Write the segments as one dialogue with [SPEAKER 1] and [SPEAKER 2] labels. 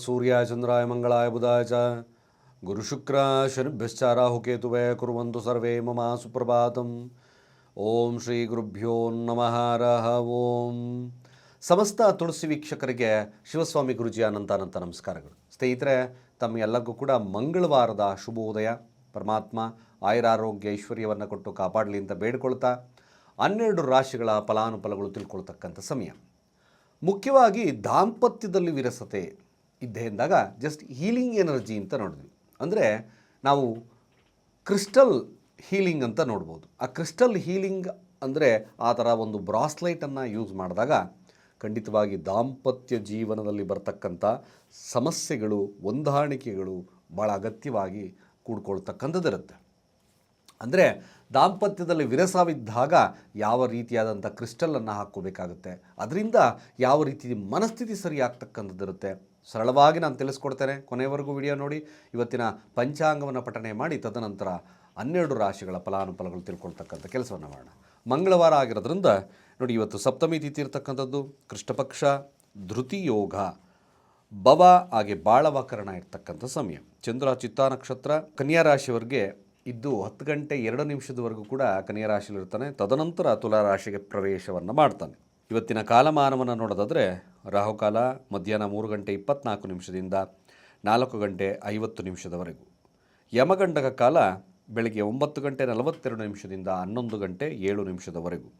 [SPEAKER 1] ಸೂರ್ಯ ಚಂದ್ರಾಯ ಮಂಗಳಾಯ ಬುಧಾಯ ಚ. ಗುರುಶುಕ್ರ ಶನಿಭ್ಯಶ್ಚ ರಾಹುಕೇತುವೆ ಕುರುವಂತು ಸರ್ವೇ ಮಮ ಸುಪ್ರಭಾತಂ. ಓಂ ಶ್ರೀ ಗುರುಭ್ಯೋ ನಮಃ ರಹ ಓಂ. ಸಮಸ್ತ ತುಳಸಿ ವೀಕ್ಷಕರಿಗೆ ಶಿವಸ್ವಾಮಿ ಗುರುಜಿಯ ಅನಂತ ಅನಂತ ನಮಸ್ಕಾರಗಳು. ಸ್ನೇಹಿತರೆ ತಮ್ಮ ಎಲ್ಲರಿಗೂ ಕೂಡ ಮಂಗಳವಾರದ ಶುಭೋದಯ. ಪರಮಾತ್ಮ ಆಯುರಾರೋಗ್ಯ ಐಶ್ವರ್ಯವನ್ನು ಕೊಟ್ಟು ಕಾಪಾಡಲಿ ಅಂತ ಬೇಡ್ಕೊಳ್ತಾ ಹನ್ನೆರಡು ರಾಶಿಗಳ ಫಲಾನುಫಲಗಳು ತಿಳ್ಕೊಳ್ತಕ್ಕಂಥ ಸಮಯ. ಮುಖ್ಯವಾಗಿ ದಾಂಪತ್ಯದಲ್ಲಿ ವಿರಸತೆ ಇದ್ದೇ ಎಂದಾಗ ಜಸ್ಟ್ ಹೀಲಿಂಗ್ ಎನರ್ಜಿ ಅಂತ ನೋಡಿದ್ವಿ. ಅಂದರೆ ನಾವು ಕ್ರಿಸ್ಟಲ್ ಹೀಲಿಂಗ್ ಅಂತ ನೋಡ್ಬೋದು. ಆ ಕ್ರಿಸ್ಟಲ್ ಹೀಲಿಂಗ್ ಅಂದರೆ ಆ ಥರ ಒಂದು ಬ್ರಾಸ್ಲೈಟನ್ನು ಯೂಸ್ ಮಾಡಿದಾಗ ಖಂಡಿತವಾಗಿ ದಾಂಪತ್ಯ ಜೀವನದಲ್ಲಿ ಬರ್ತಕ್ಕಂಥ ಸಮಸ್ಯೆಗಳು, ಹೊಂದಾಣಿಕೆಗಳು ಭಾಳ ಅಗತ್ಯವಾಗಿ ಕೂಡ್ಕೊಳ್ತಕ್ಕಂಥದ್ದಿರುತ್ತೆ. ಅಂದರೆ ದಾಂಪತ್ಯದಲ್ಲಿ ವಿರಸವಿದ್ದಾಗ ಯಾವ ರೀತಿಯಾದಂಥ ಕ್ರಿಸ್ಟಲನ್ನು ಹಾಕ್ಕೋಬೇಕಾಗುತ್ತೆ. ಅದರಿಂದ ಯಾವ ರೀತಿ ಮನಸ್ಥಿತಿ ಸರಿ ಆಗ್ತಕ್ಕಂಥದ್ದಿರುತ್ತೆ ಸರಳವಾಗಿ ನಾನು ತಿಳಿಸ್ಕೊಡ್ತೇನೆ. ಕೊನೆಯವರೆಗೂ ವಿಡಿಯೋ ನೋಡಿ. ಇವತ್ತಿನ ಪಂಚಾಂಗವನ್ನು ಪಠನೆ ಮಾಡಿ, ತದನಂತರ ಹನ್ನೆರಡು ರಾಶಿಗಳ ಫಲಾನುಫಲಗಳು ತಿಳ್ಕೊಳ್ತಕ್ಕಂಥ ಕೆಲಸವನ್ನು ಮಾಡೋಣ. ಮಂಗಳವಾರ ಆಗಿರೋದ್ರಿಂದ ನೋಡಿ, ಇವತ್ತು ಸಪ್ತಮಿ ತಿಥಿ ಇರತಕ್ಕಂಥದ್ದು, ಕೃಷ್ಣಪಕ್ಷ, ಧೃತಿಯೋಗ, ಭವ ಹಾಗೆ ಬಾಳವಕರಣ ಇರ್ತಕ್ಕಂಥ ಸಮಯ. ಚಂದ್ರ, ಚಿತ್ತಾ ನಕ್ಷತ್ರ, ಕನ್ಯಾ ರಾಶಿಯವರಿಗೆ ಇದ್ದು ಹತ್ತು ಗಂಟೆ ಎರಡು ನಿಮಿಷದವರೆಗೂ ಕೂಡ ಕನ್ಯಾ ರಾಶಿಯಲ್ಲಿರ್ತಾನೆ. ತದನಂತರ ತುಲಾ ರಾಶಿಗೆ ಪ್ರವೇಶವನ್ನು ಮಾಡ್ತಾನೆ. ಇವತ್ತಿನ ಕಾಲಮಾನವನ್ನು ನೋಡೋದಾದರೆ ರಾಹುಕಾಲ ಮಧ್ಯಾಹ್ನ ಮೂರು ಗಂಟೆ ಇಪ್ಪತ್ನಾಲ್ಕು ನಿಮಿಷದಿಂದ ನಾಲ್ಕು ಗಂಟೆ ಐವತ್ತು ನಿಮಿಷದವರೆಗೂ. ಯಮಗಂಡಕ ಕಾಲ ಬೆಳಗ್ಗೆ ಒಂಬತ್ತು ಗಂಟೆ ನಲವತ್ತೆರಡು ನಿಮಿಷದಿಂದ ಹನ್ನೊಂದು ಗಂಟೆ ಏಳು ನಿಮಿಷದವರೆಗೂ.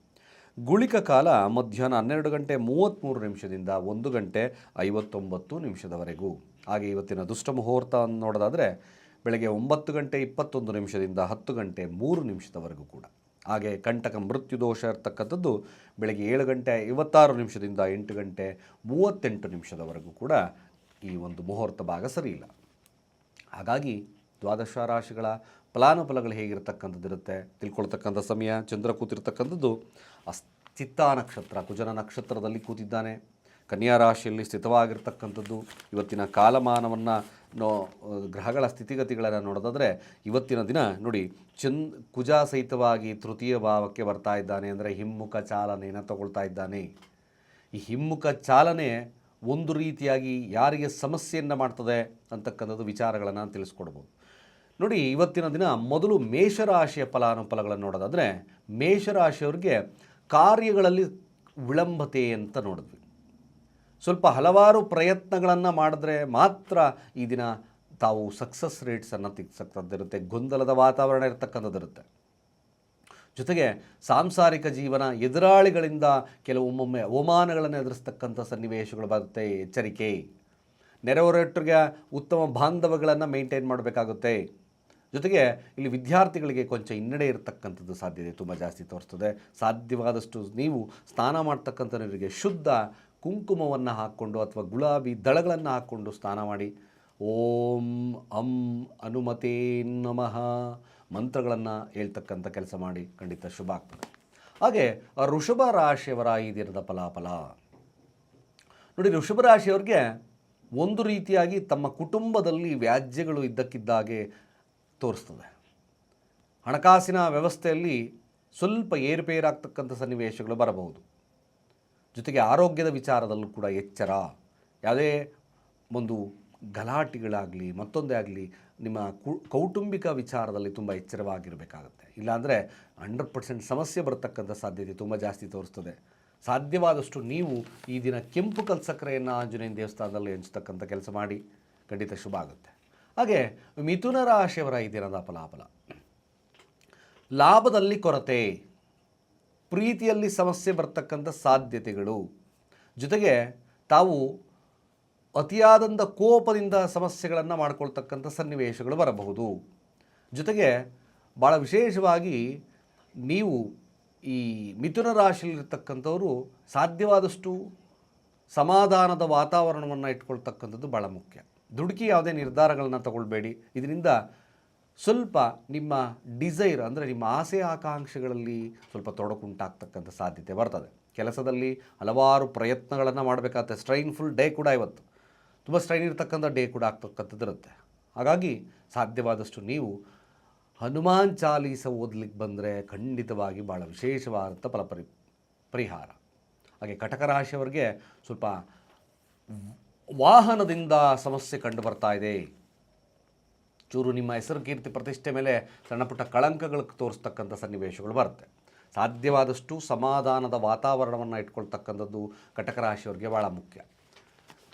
[SPEAKER 1] ಗುಳಿಕ ಕಾಲ ಮಧ್ಯಾಹ್ನ ಹನ್ನೆರಡು ಗಂಟೆ ಮೂವತ್ತ್ಮೂರು ನಿಮಿಷದಿಂದ ಒಂದು ಗಂಟೆ ಐವತ್ತೊಂಬತ್ತು ನಿಮಿಷದವರೆಗೂ. ಹಾಗೆ ಇವತ್ತಿನ ದುಷ್ಟ ಮುಹೂರ್ತ ನೋಡೋದಾದರೆ ಬೆಳಗ್ಗೆ ಒಂಬತ್ತು ಗಂಟೆ ಇಪ್ಪತ್ತೊಂದು ನಿಮಿಷದಿಂದ ಹತ್ತು ಗಂಟೆ ಮೂರು ನಿಮಿಷದವರೆಗೂ ಕೂಡ. ಹಾಗೆ ಕಂಟಕ ಮೃತ್ಯು ದೋಷ ಇರ್ತಕ್ಕಂಥದ್ದು ಬೆಳಗ್ಗೆ ಏಳು ಗಂಟೆ ಐವತ್ತಾರು ನಿಮಿಷದಿಂದ ಎಂಟು ಗಂಟೆ ಮೂವತ್ತೆಂಟು ನಿಮಿಷದವರೆಗೂ ಕೂಡ ಈ ಒಂದು ಮುಹೂರ್ತ ಭಾಗ ಸರಿ ಇಲ್ಲ ಹಾಗಾಗಿ ದ್ವಾದಶ ರಾಶಿಗಳ ಫಲಾನುಫಲಗಳು ಹೇಗಿರ್ತಕ್ಕಂಥದ್ದಿರುತ್ತೆ ತಿಳ್ಕೊಳ್ತಕ್ಕಂಥ ಸಮಯ, ಚಂದ್ರ ಕೂತಿರ್ತಕ್ಕಂಥದ್ದು ಅಸ್ತಿತ್ತ ನಕ್ಷತ್ರ, ಕುಜನ ನಕ್ಷತ್ರದಲ್ಲಿ ಕೂತಿದ್ದಾನೆ. ಕನ್ಯಾ ರಾಶಿಯಲ್ಲಿ ಸ್ಥಿತವಾಗಿರ್ತಕ್ಕಂಥದ್ದು, ಇವತ್ತಿನ ಕಾಲಮಾನವನ್ನು ನೋ, ಗ್ರಹಗಳ ಸ್ಥಿತಿಗತಿಗಳನ್ನು ನೋಡೋದಾದರೆ, ಇವತ್ತಿನ ದಿನ ನೋಡಿ ಚಂದ್ ಕುಜ ಸಹಿತವಾಗಿ ತೃತೀಯ ಭಾವಕ್ಕೆ ಬರ್ತಾ ಇದ್ದಾನೆ ಅಂದರೆ ಹಿಮ್ಮುಖ ಚಾಲನೆಯನ್ನು ತಗೊಳ್ತಾ ಇದ್ದಾನೆ. ಈ ಹಿಮ್ಮುಖ ಚಾಲನೆ ಒಂದು ರೀತಿಯಾಗಿ ಯಾರಿಗೆ ಸಮಸ್ಯೆಯನ್ನು ಮಾಡ್ತದೆ ಅಂತಕ್ಕಂಥದ್ದು ವಿಚಾರಗಳನ್ನು ತಿಳಿಸ್ಕೊಡ್ಬೋದು. ನೋಡಿ, ಇವತ್ತಿನ ದಿನ ಮೊದಲು ಮೇಷರಾಶಿಯ ಫಲಾನುಫಲಗಳನ್ನು ನೋಡೋದಾದರೆ, ಮೇಷರಾಶಿಯವ್ರಿಗೆ ಕಾರ್ಯಗಳಲ್ಲಿ ವಿಳಂಬತೆ ಅಂತ ನೋಡಿದ್ವಿ. ಸ್ವಲ್ಪ ಹಲವಾರು ಪ್ರಯತ್ನಗಳನ್ನು ಮಾಡಿದ್ರೆ ಮಾತ್ರ ಈ ದಿನ ತಾವು ಸಕ್ಸಸ್ ರೇಟ್ಸನ್ನು ತೆಗ್ಸಕ್ಕಂಥದ್ದಿರುತ್ತೆ ಗೊಂದಲದ ವಾತಾವರಣ ಇರತಕ್ಕಂಥದ್ದಿರುತ್ತೆ. ಜೊತೆಗೆ ಸಾಂಸಾರಿಕ ಜೀವನ ಎದುರಾಳಿಗಳಿಂದ ಕೆಲವೊಮ್ಮೊಮ್ಮೆ ಅವಮಾನಗಳನ್ನು ಎದುರಿಸ್ತಕ್ಕಂಥ ಸನ್ನಿವೇಶಗಳು ಬರುತ್ತೆ. ಎಚ್ಚರಿಕೆ. ನೆರೆಹೊರಟರಿಗೆ ಉತ್ತಮ ಬಾಂಧವ್ಯಗಳನ್ನು ಮೇಂಟೈನ್ ಮಾಡಬೇಕಾಗುತ್ತೆ. ಜೊತೆಗೆ ಇಲ್ಲಿ ವಿದ್ಯಾರ್ಥಿಗಳಿಗೆ ಕೊಂಚ ಹಿನ್ನಡೆ ಇರತಕ್ಕಂಥದ್ದು ಸಾಧ್ಯತೆ ತುಂಬ ಜಾಸ್ತಿ ತೋರಿಸ್ತದೆ. ಸಾಧ್ಯವಾದಷ್ಟು ನೀವು ಸ್ನಾನ ಮಾಡ್ತಕ್ಕಂಥವರಿಗೆ ಶುದ್ಧ ಕುಂಕುಮವನ್ನು ಹಾಕ್ಕೊಂಡು ಅಥವಾ ಗುಲಾಬಿ ದಳಗಳನ್ನು ಹಾಕ್ಕೊಂಡು ಸ್ನಾನ ಮಾಡಿ, ಓಂ ಅಂ ಅನುಮತೇ ನಮಃ ಮಂತ್ರಗಳನ್ನು ಹೇಳ್ತಕ್ಕಂಥ ಕೆಲಸ ಮಾಡಿ ಖಂಡಿತ ಶುಭ ಆಗ್ತದೆ. ಹಾಗೆ ಋಷಭ ರಾಶಿಯವರ ಈ ದಿನದ ಫಲಾಫಲ. ನೋಡಿ, ಋಷಭ ರಾಶಿಯವ್ರಿಗೆ ಒಂದು ರೀತಿಯಾಗಿ ತಮ್ಮ ಕುಟುಂಬದಲ್ಲಿ ವ್ಯಾಜ್ಯಗಳು ಇದ್ದಕ್ಕಿದ್ದಾಗೆ ತೋರಿಸ್ತದೆ. ಹಣಕಾಸಿನ ವ್ಯವಸ್ಥೆಯಲ್ಲಿ ಸ್ವಲ್ಪ ಏರುಪೇರಾಗ್ತಕ್ಕಂಥ ಸನ್ನಿವೇಶಗಳು ಬರಬಹುದು. ಜೊತೆಗೆ ಆರೋಗ್ಯದ ವಿಚಾರದಲ್ಲೂ ಕೂಡ ಎಚ್ಚರ. ಯಾವುದೇ ಒಂದು ಗಲಾಟೆಗಳಾಗಲಿ, ಮತ್ತೊಂದೇ ಆಗಲಿ ನಿಮ್ಮ ಕೌಟುಂಬಿಕ ವಿಚಾರದಲ್ಲಿ ತುಂಬ ಎಚ್ಚರವಾಗಿರಬೇಕಾಗುತ್ತೆ. ಇಲ್ಲಾಂದರೆ ಹಂಡ್ರೆಡ್ ಪರ್ಸೆಂಟ್ ಸಮಸ್ಯೆ ಬರತಕ್ಕಂಥ ಸಾಧ್ಯತೆ ತುಂಬ ಜಾಸ್ತಿ ತೋರಿಸ್ತದೆ. ಸಾಧ್ಯವಾದಷ್ಟು ನೀವು ಈ ದಿನ ಕೆಂಪು ಕಲ್ಸಕ್ಕರೆಯನ್ನು ಆಂಜನೇಯನ ದೇವಸ್ಥಾನದಲ್ಲಿ ಹಂಚ್ತಕ್ಕಂಥ ಕೆಲಸ ಮಾಡಿ. ಖಂಡಿತ ಶುಭ ಆಗುತ್ತೆ. ಹಾಗೆ ಮಿಥುನ ರಾಶಿಯವರ ಈ ದಿನದ ಫಲಾಫಲ. ಲಾಭದಲ್ಲಿ ಕೊರತೆ. ಪ್ರೀತಿಯಲ್ಲಿ ಸಮಸ್ಯೆ ಬರ್ತಕ್ಕಂಥ ಸಾಧ್ಯತೆಗಳು. ಜೊತೆಗೆ ತಾವು ಅತಿಯಾದಂಥ ಕೋಪದಿಂದ ಸಮಸ್ಯೆಗಳನ್ನು ಮಾಡಿಕೊಳ್ತಕ್ಕಂಥ ಸನ್ನಿವೇಶಗಳು ಬರಬಹುದು. ಜೊತೆಗೆ ಭಾಳ ವಿಶೇಷವಾಗಿ ನೀವು ಈ ಮಿಥುನ ರಾಶಿಯಲ್ಲಿರ್ತಕ್ಕಂಥವರು ಸಾಧ್ಯವಾದಷ್ಟು ಸಮಾಧಾನದ ವಾತಾವರಣವನ್ನು ಇಟ್ಕೊಳ್ತಕ್ಕಂಥದ್ದು ಭಾಳ ಮುಖ್ಯ. ದುಡುಕಿ ಯಾವುದೇ ನಿರ್ಧಾರಗಳನ್ನು ತಗೊಳ್ಬೇಡಿ. ಇದರಿಂದ ಸ್ವಲ್ಪ ನಿಮ್ಮ ಡಿಸೈರ್ ಅಂದರೆ ನಿಮ್ಮ ಆಸೆ ಆಕಾಂಕ್ಷೆಗಳಲ್ಲಿ ಸ್ವಲ್ಪ ತೊಡಕುಂಟಾಗ್ತಕ್ಕಂಥ ಸಾಧ್ಯತೆ ಬರ್ತದೆ. ಕೆಲಸದಲ್ಲಿ ಹಲವಾರು ಪ್ರಯತ್ನಗಳನ್ನು ಮಾಡಬೇಕಾಗುತ್ತೆ. ಸ್ಟ್ರೈನ್ಫುಲ್ ಡೇ ಕೂಡ ಇವತ್ತು. ತುಂಬ ಸ್ಟ್ರೈನ್ ಇರ್ತಕ್ಕಂಥ ಡೇ ಕೂಡ ಆಗ್ತಕ್ಕಂಥದ್ದು ಇರುತ್ತೆ. ಹಾಗಾಗಿ ಸಾಧ್ಯವಾದಷ್ಟು ನೀವು ಹನುಮಾನ್ ಚಾಲೀಸ ಓದಲಿಕ್ಕೆ ಬಂದರೆ ಖಂಡಿತವಾಗಿ ಭಾಳ ವಿಶೇಷವಾದಂಥ ಫಲಪರಿ ಪರಿಹಾರ. ಹಾಗೆ ಕಟಕ ರಾಶಿಯವರಿಗೆ ಸ್ವಲ್ಪ ವಾಹನದಿಂದ ಸಮಸ್ಯೆ ಕಂಡು ಬರ್ತಾ ಇದೆ. ಚೂರು ನಿಮ್ಮ ಹೆಸರು ಕೀರ್ತಿ ಪ್ರತಿಷ್ಠೆ ಮೇಲೆ ಸಣ್ಣ ಪುಟ್ಟ ಕಳಂಕಗಳು ತೋರಿಸ್ತಕ್ಕಂಥ ಸನ್ನಿವೇಶಗಳು ಬರುತ್ತೆ. ಸಾಧ್ಯವಾದಷ್ಟು ಸಮಾಧಾನದ ವಾತಾವರಣವನ್ನು ಇಟ್ಕೊಳ್ತಕ್ಕಂಥದ್ದು ಕಟಕ ರಾಶಿಯವರಿಗೆ ಭಾಳ ಮುಖ್ಯ.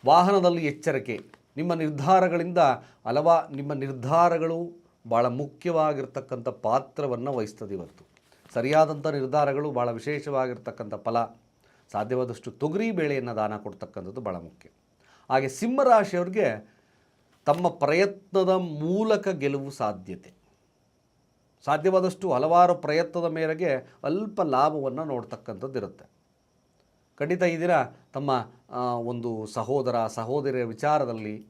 [SPEAKER 1] ವಾಹನದಲ್ಲಿ ಎಚ್ಚರಿಕೆ, ನಿಮ್ಮ ನಿರ್ಧಾರಗಳಿಂದ ಹಲವಾ ನಿಮ್ಮ ನಿರ್ಧಾರಗಳು ಭಾಳ ಮುಖ್ಯವಾಗಿರ್ತಕ್ಕಂಥ ಪಾತ್ರವನ್ನು ವಹಿಸ್ತದೆ ಇವತ್ತು. ಸರಿಯಾದಂಥ ನಿರ್ಧಾರಗಳು ಭಾಳ ವಿಶೇಷವಾಗಿರ್ತಕ್ಕಂಥ ಫಲ, ಸಾಧ್ಯವಾದಷ್ಟು ತೊಗರಿ ಬೇಳೆಯನ್ನು ದಾನ ಕೊಡ್ತಕ್ಕಂಥದ್ದು ಭಾಳ ಮುಖ್ಯ. ಹಾಗೆ ಸಿಂಹರಾಶಿಯವ್ರಿಗೆ ತಮ್ಮ ಪ್ರಯತ್ನದ ಮೂಲಕ ಗೆಲುವು ಸಾಧ್ಯತೆ. ಸಾಧ್ಯವಾದಷ್ಟು ಹಲವಾರು ಪ್ರಯತ್ನದ ಮೇರೆಗೆ ಅಲ್ಪ ಲಾಭವನ್ನು ನೋಡ್ತಕ್ಕಂಥದ್ದು ಇರುತ್ತೆ. ಖಂಡಿತ ಈ ದಿನ ತಮ್ಮ ಒಂದು ಸಹೋದರ ಸಹೋದರಿಯ ವಿಚಾರದಲ್ಲಿ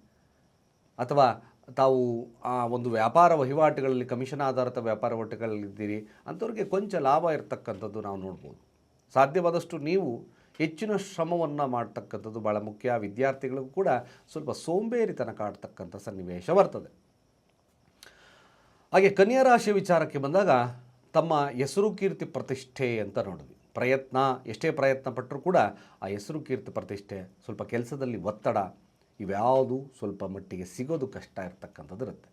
[SPEAKER 1] ಅಥವಾ ತಾವು, ಆ, ಒಂದು ವ್ಯಾಪಾರ ವಹಿವಾಟುಗಳಲ್ಲಿ ಕಮಿಷನ್ ಆಧಾರಿತ ವ್ಯಾಪಾರ ವಹಿವಾಟುಗಳಲ್ಲಿದ್ದೀರಿ, ಅಂಥವ್ರಿಗೆ ಕೊಂಚ ಲಾಭ ಇರತಕ್ಕಂಥದ್ದು ನಾವು ನೋಡ್ಬೋದು. ಸಾಧ್ಯವಾದಷ್ಟು ನೀವು ಹೆಚ್ಚಿನ ಶ್ರಮವನ್ನು ಮಾಡ್ತಕ್ಕಂಥದ್ದು ಭಾಳ ಮುಖ್ಯ. ವಿದ್ಯಾರ್ಥಿಗಳಿಗೂ ಕೂಡ ಸ್ವಲ್ಪ ಸೋಂಬೇರಿತನ ಕಾಡ್ತಕ್ಕಂಥ ಸನ್ನಿವೇಶ ಬರ್ತದೆ. ಹಾಗೆ ಕನ್ಯಾ ರಾಶಿಯ ವಿಚಾರಕ್ಕೆ ಬಂದಾಗ ತಮ್ಮ ಹೆಸರು ಕೀರ್ತಿ ಪ್ರತಿಷ್ಠೆ ಅಂತ ನೋಡಿದ್ವಿ. ಪ್ರಯತ್ನ, ಎಷ್ಟೇ ಪ್ರಯತ್ನ ಪಟ್ಟರೂ ಕೂಡ ಆ ಹೆಸರು ಕೀರ್ತಿ ಪ್ರತಿಷ್ಠೆ ಸ್ವಲ್ಪ ಕೆಲಸದಲ್ಲಿ ಒತ್ತಡ ಇವ್ಯಾವುದು ಸ್ವಲ್ಪ ಮಟ್ಟಿಗೆ ಸಿಗೋದು ಕಷ್ಟ ಇರತಕ್ಕಂಥದ್ದು ಇರುತ್ತೆ.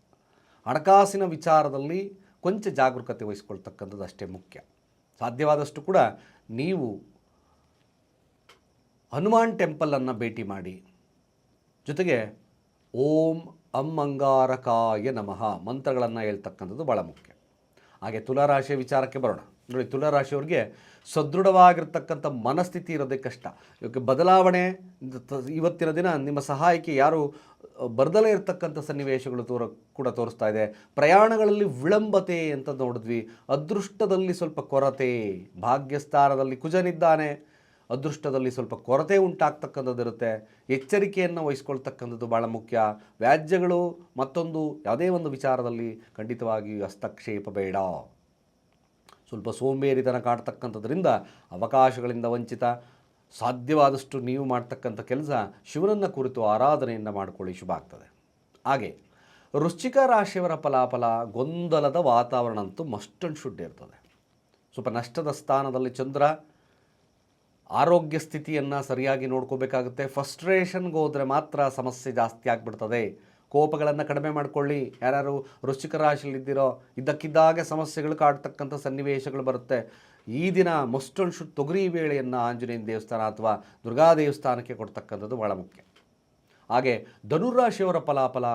[SPEAKER 1] ಹಣಕಾಸಿನ ವಿಚಾರದಲ್ಲಿ ಕೊಂಚ ಜಾಗರೂಕತೆ ವಹಿಸ್ಕೊಳ್ತಕ್ಕಂಥದ್ದು ಅಷ್ಟೇ ಮುಖ್ಯ. ಸಾಧ್ಯವಾದಷ್ಟು ಕೂಡ ನೀವು ಹನುಮಾನ್ ಟೆಂಪಲನ್ನು ಭೇಟಿ ಮಾಡಿ. ಜೊತೆಗೆ ಓಂ ಅಮ್ಮಂಗಾರಕಾಯ ನಮಃ ಮಂತ್ರಗಳನ್ನು ಹೇಳ್ತಕ್ಕಂಥದ್ದು ಭಾಳ ಮುಖ್ಯ. ಹಾಗೆ ತುಲಾರಾಶಿಯ ವಿಚಾರಕ್ಕೆ ಬರೋಣ. ನೋಡಿ, ತುಲಾರಾಶಿಯವ್ರಿಗೆ ಸದೃಢವಾಗಿರ್ತಕ್ಕಂಥ ಮನಸ್ಥಿತಿ ಇರೋದೇ ಕಷ್ಟ. ಬದಲಾವಣೆ ಇವತ್ತಿನ ದಿನ ನಿಮ್ಮ ಸಹಾಯಕ್ಕೆ ಯಾರು ಬರ್ದಲೇ ಇರತಕ್ಕಂಥ ಸನ್ನಿವೇಶಗಳು ತೋರ, ಕೂಡ ತೋರಿಸ್ತಾ ಇದೆ. ಪ್ರಯಾಣಗಳಲ್ಲಿ ವಿಳಂಬತೆ ಅಂತ ನೋಡಿದ್ವಿ. ಅದೃಷ್ಟದಲ್ಲಿ ಸ್ವಲ್ಪ ಕೊರತೆ, ಭಾಗ್ಯಸ್ಥಾನದಲ್ಲಿ ಕುಜನಿದ್ದಾನೆ. ಅದೃಷ್ಟದಲ್ಲಿ ಸ್ವಲ್ಪ ಕೊರತೆ ಉಂಟಾಗ್ತಕ್ಕಂಥದ್ದಿರುತ್ತೆ ಎಚ್ಚರಿಕೆಯನ್ನು ವಹಿಸ್ಕೊಳ್ತಕ್ಕಂಥದ್ದು ಭಾಳ ಮುಖ್ಯ. ವ್ಯಾಜ್ಯಗಳು ಮತ್ತೊಂದು ಯಾವುದೇ ಒಂದು ವಿಚಾರದಲ್ಲಿ ಖಂಡಿತವಾಗಿ ಹಸ್ತಕ್ಷೇಪ ಬೇಡ. ಸ್ವಲ್ಪ ಸೋಂಬೇರಿತನ ಕಾಡ್ತಕ್ಕಂಥದ್ರಿಂದ ಅವಕಾಶಗಳಿಂದ ವಂಚಿತ. ಸಾಧ್ಯವಾದಷ್ಟು ನೀವು ಮಾಡ್ತಕ್ಕಂಥ ಕೆಲಸ ಶಿವನನ್ನು ಕುರಿತು ಆರಾಧನೆಯನ್ನು ಮಾಡಿಕೊಳ್ಳಿ, ಶುಭ ಆಗ್ತದೆ. ಹಾಗೆ, ವೃಶ್ಚಿಕ ರಾಶಿಯವರ ಫಲಾಫಲ ಗೊಂದಲದ ವಾತಾವರಣ ಅಂತೂ ಮಸ್ಟ್ ಶುಡ್ ಇರ್ತದೆ. ಸ್ವಲ್ಪ ನಷ್ಟದ ಸ್ಥಾನದಲ್ಲಿ ಚಂದ್ರ ಆರೋಗ್ಯ ಸ್ಥಿತಿಯನ್ನು ಸರಿಯಾಗಿ ನೋಡ್ಕೋಬೇಕಾಗುತ್ತೆ. ಫಸ್ಟ್ರೇಷನ್ಗೆ ಹೋದರೆ ಮಾತ್ರ ಸಮಸ್ಯೆ ಜಾಸ್ತಿ ಆಗಿಬಿಡ್ತದೆ. ಕೋಪಗಳನ್ನು ಕಡಿಮೆ ಮಾಡಿಕೊಳ್ಳಿ. ಯಾರ್ಯಾರು ವೃಶ್ಚಿಕ ರಾಶಿಯಲ್ಲಿದ್ದೀರೋ, ಇದ್ದಕ್ಕಿದ್ದಾಗೆ ಸಮಸ್ಯೆಗಳು ಕಾಡ್ತಕ್ಕಂಥ ಸನ್ನಿವೇಶಗಳು ಬರುತ್ತೆ. ಈ ದಿನ ಮಸ್ಟೊಂದು ಶುಡ್ ತೊಗರಿ ವೇಳೆಯನ್ನು ಆಂಜನೇಯನ ದೇವಸ್ಥಾನ ಅಥವಾ ದುರ್ಗಾ ದೇವಸ್ಥಾನಕ್ಕೆ ಕೊಡ್ತಕ್ಕಂಥದ್ದು ಬಹಳ ಮುಖ್ಯ. ಹಾಗೆ ಧನುರಾಶಿಯವರ ಫಲಾಫಲ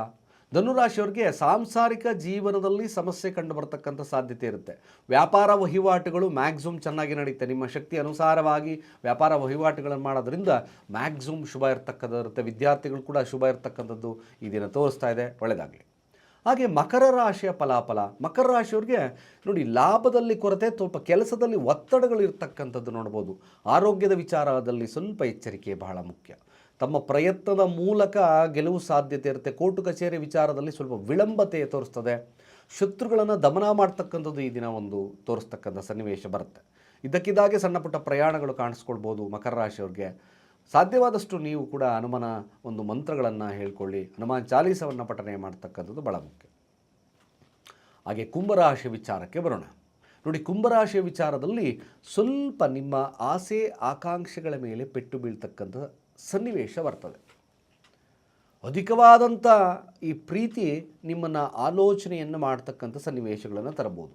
[SPEAKER 1] ಧನುರಾಶಿಯವರಿಗೆ ಸಾಂಸಾರಿಕ ಜೀವನದಲ್ಲಿ ಸಮಸ್ಯೆ ಕಂಡು ಬರ್ತಕ್ಕಂಥ ಸಾಧ್ಯತೆ ಇರುತ್ತೆ. ವ್ಯಾಪಾರ ವಹಿವಾಟುಗಳು ಮ್ಯಾಕ್ಸಿಮಮ್ ಚೆನ್ನಾಗಿ ನಡೆಯುತ್ತೆ ನಿಮ್ಮ ಶಕ್ತಿ ಅನುಸಾರವಾಗಿ ವ್ಯಾಪಾರ ವಹಿವಾಟುಗಳನ್ನು ಮಾಡೋದ್ರಿಂದ ಮ್ಯಾಕ್ಸಿಮಮ್ ಶುಭ ಇರ್ತಕ್ಕಂಥದ್ದು ಇರುತ್ತೆ. ವಿದ್ಯಾರ್ಥಿಗಳು ಕೂಡ ಶುಭ ಇರತಕ್ಕಂಥದ್ದು ಈ ದಿನ ತೋರಿಸ್ತಾ ಇದೆ. ಒಳ್ಳೆಯದಾಗಲಿ. ಹಾಗೆ ಮಕರ ರಾಶಿಯ ಫಲಾಫಲ. ಮಕರ ರಾಶಿಯವ್ರಿಗೆ ನೋಡಿ, ಲಾಭದಲ್ಲಿ ಕೊರತೆ ಸ್ವಲ್ಪ ಕೆಲಸದಲ್ಲಿ ಒತ್ತಡಗಳು ಇರ್ತಕ್ಕಂಥದ್ದು ನೋಡ್ಬೋದು. ಆರೋಗ್ಯದ ವಿಚಾರದಲ್ಲಿ ಸ್ವಲ್ಪ ಎಚ್ಚರಿಕೆ ಬಹಳ ಮುಖ್ಯ. ತಮ್ಮ ಪ್ರಯತ್ನದ ಮೂಲಕ ಗೆಲುವು ಸಾಧ್ಯತೆ ಇರುತ್ತೆ. ಕೋರ್ಟು ಕಚೇರಿ ವಿಚಾರದಲ್ಲಿ ಸ್ವಲ್ಪ ವಿಳಂಬತೆ ತೋರಿಸ್ತದೆ. ಶತ್ರುಗಳನ್ನು ದಮನ ಮಾಡ್ತಕ್ಕಂಥದ್ದು ಈ ದಿನ ಒಂದು ತೋರಿಸ್ತಕ್ಕಂಥ ಸನ್ನಿವೇಶ ಬರುತ್ತೆ. ಇದಕ್ಕಿದ್ದಾಗೆ ಸಣ್ಣ ಪುಟ್ಟ ಪ್ರಯಾಣಗಳು ಕಾಣಿಸ್ಕೊಳ್ಬೋದು ಮಕರ ರಾಶಿಯವ್ರಿಗೆ. ಸಾಧ್ಯವಾದಷ್ಟು ನೀವು ಕೂಡ ಹನುಮನ ಒಂದು ಮಂತ್ರಗಳನ್ನು ಹೇಳ್ಕೊಳ್ಳಿ. ಹನುಮಾನ್ ಚಾಲೀಸವನ್ನು ಪಠನೆ ಮಾಡ್ತಕ್ಕಂಥದ್ದು ಭಾಳ ಮುಖ್ಯ. ಹಾಗೆ ಕುಂಭರಾಶಿ ವಿಚಾರಕ್ಕೆ ಬರೋಣ. ನೋಡಿ, ಕುಂಭರಾಶಿಯ ವಿಚಾರದಲ್ಲಿ ಸ್ವಲ್ಪ ನಿಮ್ಮ ಆಸೆ, ಆಕಾಂಕ್ಷೆಗಳ ಮೇಲೆ ಪೆಟ್ಟು ಬೀಳ್ತಕ್ಕಂಥ ಸನ್ನಿವೇಶ ಬರ್ತದೆ ಅಧಿಕವಾದಂಥ ಈ ಪ್ರೀತಿ ನಿಮ್ಮನ್ನು ಆಲೋಚನೆಯನ್ನು ಮಾಡ್ತಕ್ಕಂಥ ಸನ್ನಿವೇಶಗಳನ್ನು ತರಬಹುದು.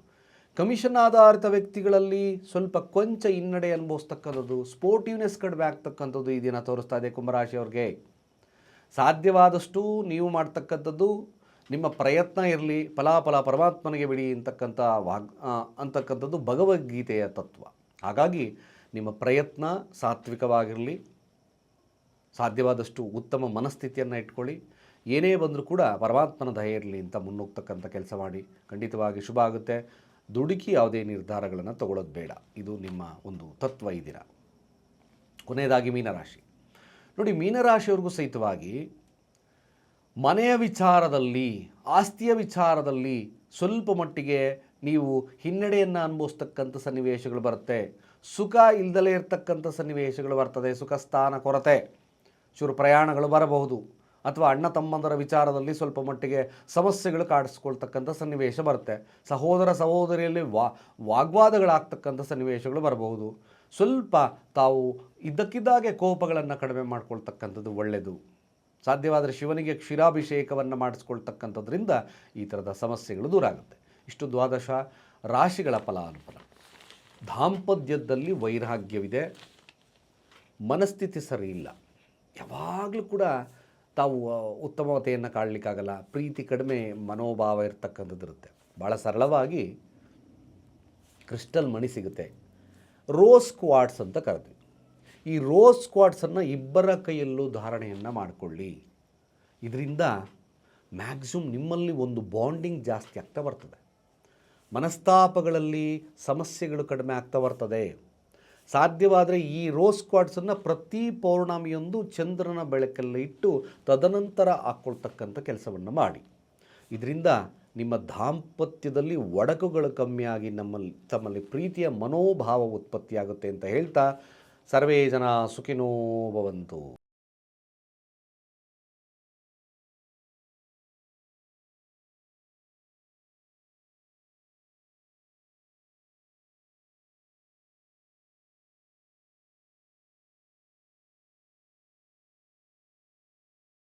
[SPEAKER 1] ಕಮಿಷನ್ ಆಧಾರಿತ ವ್ಯಕ್ತಿಗಳಲ್ಲಿ ಸ್ವಲ್ಪ ಕೊಂಚ ಹಿನ್ನಡೆ ಅನುಭವಿಸ್ತಕ್ಕಂಥದ್ದು, ಸ್ಪೋರ್ಟಿವ್ನೆಸ್ ಕಡಿಮೆ ಆಗ್ತಕ್ಕಂಥದ್ದು ಈ ದಿನ ತೋರಿಸ್ತಾ ಇದೆ ಕುಂಭರಾಶಿಯವ್ರಿಗೆ ಸಾಧ್ಯವಾದಷ್ಟು ನೀವು ಮಾಡ್ತಕ್ಕಂಥದ್ದು ನಿಮ್ಮ ಪ್ರಯತ್ನ ಇರಲಿ, ಫಲಾಫಲ ಪರಮಾತ್ಮನಿಗೆ ಬಿಡಿ ಅಂತಕ್ಕಂಥ ವಾಗ್ ಅಂತಕ್ಕಂಥದ್ದು ಭಗವದ್ಗೀತೆಯ ತತ್ವ. ಹಾಗಾಗಿ ನಿಮ್ಮ ಪ್ರಯತ್ನ ಸಾತ್ವಿಕವಾಗಿರಲಿ ಸಾಧ್ಯವಾದಷ್ಟು ಉತ್ತಮ ಮನಸ್ಥಿತಿಯನ್ನು ಇಟ್ಕೊಳ್ಳಿ. ಏನೇ ಬಂದರೂ ಕೂಡ ಪರಮಾತ್ಮನ ದಯ ಇರಲಿ ಅಂತ ಮುನ್ನುಗ್ತಕ್ಕಂಥ ಕೆಲಸ ಮಾಡಿ. ಖಂಡಿತವಾಗಿ ಶುಭ ಆಗುತ್ತೆ. ದುಡುಕಿ ಯಾವುದೇ ನಿರ್ಧಾರಗಳನ್ನು ತಗೊಳ್ಳೋದು ಬೇಡ. ಇದು ನಿಮ್ಮ ಒಂದು ತತ್ವ ದಿನ. ಕೊನೆಯದಾಗಿ ಮೀನರಾಶಿ. ನೋಡಿ, ಮೀನರಾಶಿಯವ್ರಿಗೂ ಸಹಿತವಾಗಿ ಮನೆಯ ವಿಚಾರದಲ್ಲಿ, ಆಸ್ತಿಯ ವಿಚಾರದಲ್ಲಿ ಸ್ವಲ್ಪ ಮಟ್ಟಿಗೆ ನೀವು ಹಿನ್ನಡೆಯನ್ನು ಅನುಭವಿಸ್ತಕ್ಕಂಥ ಸನ್ನಿವೇಶಗಳು ಬರುತ್ತೆ. ಸುಖ ಇಲ್ದಲೇ ಇರತಕ್ಕಂಥ ಸನ್ನಿವೇಶಗಳು ಬರ್ತದೆ. ಸುಖ ಸ್ಥಾನ ಕೊರತೆ. ಚೂರು ಪ್ರಯಾಣಗಳು ಬರಬಹುದು. ಅಥವಾ ಅಣ್ಣ ತಮ್ಮಂದರ ವಿಚಾರದಲ್ಲಿ ಸ್ವಲ್ಪ ಮಟ್ಟಿಗೆ ಸಮಸ್ಯೆಗಳು ಕಾಡಿಸ್ಕೊಳ್ತಕ್ಕಂಥ ಸನ್ನಿವೇಶ ಬರುತ್ತೆ. ಸಹೋದರ ಸಹೋದರಿಯಲ್ಲಿ ವಾ, ವಾಗ್ವಾದಗಳಾಗ್ತಕ್ಕಂಥ ಸನ್ನಿವೇಶಗಳು ಬರಬಹುದು. ಸ್ವಲ್ಪ ತಾವು ಇದ್ದಕ್ಕಿದ್ದಾಗೆ ಕೋಪಗಳನ್ನು ಕಡಿಮೆ ಮಾಡ್ಕೊಳ್ತಕ್ಕಂಥದ್ದು ಒಳ್ಳೆಯದು ಸಾಧ್ಯವಾದರೆ ಶಿವನಿಗೆ ಕ್ಷೀರಾಭಿಷೇಕವನ್ನು ಮಾಡಿಸ್ಕೊಳ್ತಕ್ಕಂಥದ್ರಿಂದ ಈ ಥರದ ಸಮಸ್ಯೆಗಳು ದೂರ ಆಗುತ್ತೆ. ಇಷ್ಟು ದ್ವಾದಶ ರಾಶಿಗಳ ಫಲಾನುಫಲ. ದಾಂಪತ್ಯದಲ್ಲಿ ವೈರಾಗ್ಯವಿದೆ. ಮನಸ್ಥಿತಿ ಸರಿ ಇಲ್ಲ. ಯಾವಾಗಲೂ ಕೂಡ ತಾವು ಉತ್ತಮತೆಯನ್ನು ಕಾಣಲಿಕ್ಕಾಗಲ್ಲ. ಪ್ರೀತಿ ಕಡಿಮೆ ಮನೋಭಾವ ಇರ್ತಕ್ಕಂಥದ್ದು ಇರುತ್ತೆ. ಭಾಳ ಸರಳವಾಗಿ ಕ್ರಿಸ್ಟಲ್ ಮಣಿ ಸಿಗುತ್ತೆ. ರೋಸ್ ಕ್ವಾಡ್ಸ್ ಅಂತ ಕರೆದ್ವಿ. ಈ ರೋಸ್ ಕ್ವಾಡ್ಸನ್ನು ಇಬ್ಬರ ಕೈಯಲ್ಲೂ ಧಾರಣೆಯನ್ನು ಮಾಡಿಕೊಳ್ಳಿ. ಇದರಿಂದ ಮ್ಯಾಕ್ಸಿಮಮ್ ನಿಮ್ಮಲ್ಲಿ ಒಂದು ಬಾಂಡಿಂಗ್ ಜಾಸ್ತಿ ಆಗ್ತಾ ಬರ್ತದೆ. ಮನಸ್ತಾಪಗಳಲ್ಲಿ ಸಮಸ್ಯೆಗಳು ಕಡಿಮೆ ಆಗ್ತಾ ಬರ್ತದೆ. ಸಾಧ್ಯವಾದರೆ ಈ ರೋಸ್ ಕ್ವಾಡ್ಸನ್ನು ಪ್ರತಿ ಪೌರ್ಣಮಿಯೊಂದು ಚಂದ್ರನ ಬೆಳಕಲ್ಲಿ ಇಟ್ಟು ತದನಂತರ ಹಾಕ್ಕೊಳ್ತಕ್ಕಂಥ ಕೆಲಸವನ್ನು ಮಾಡಿ. ಇದರಿಂದ ನಿಮ್ಮ ದಾಂಪತ್ಯದಲ್ಲಿ ಒಡಕುಗಳು ಕಮ್ಮಿಯಾಗಿ ನಮ್ಮಲ್ಲಿ, ತಮ್ಮಲ್ಲಿ ಪ್ರೀತಿಯ ಮನೋಭಾವ ಉತ್ಪತ್ತಿಯಾಗುತ್ತೆ ಅಂತ ಹೇಳ್ತಾ ಸರ್ವೇ ಜನ ಸುಖಿನೋ ಭವಂತು.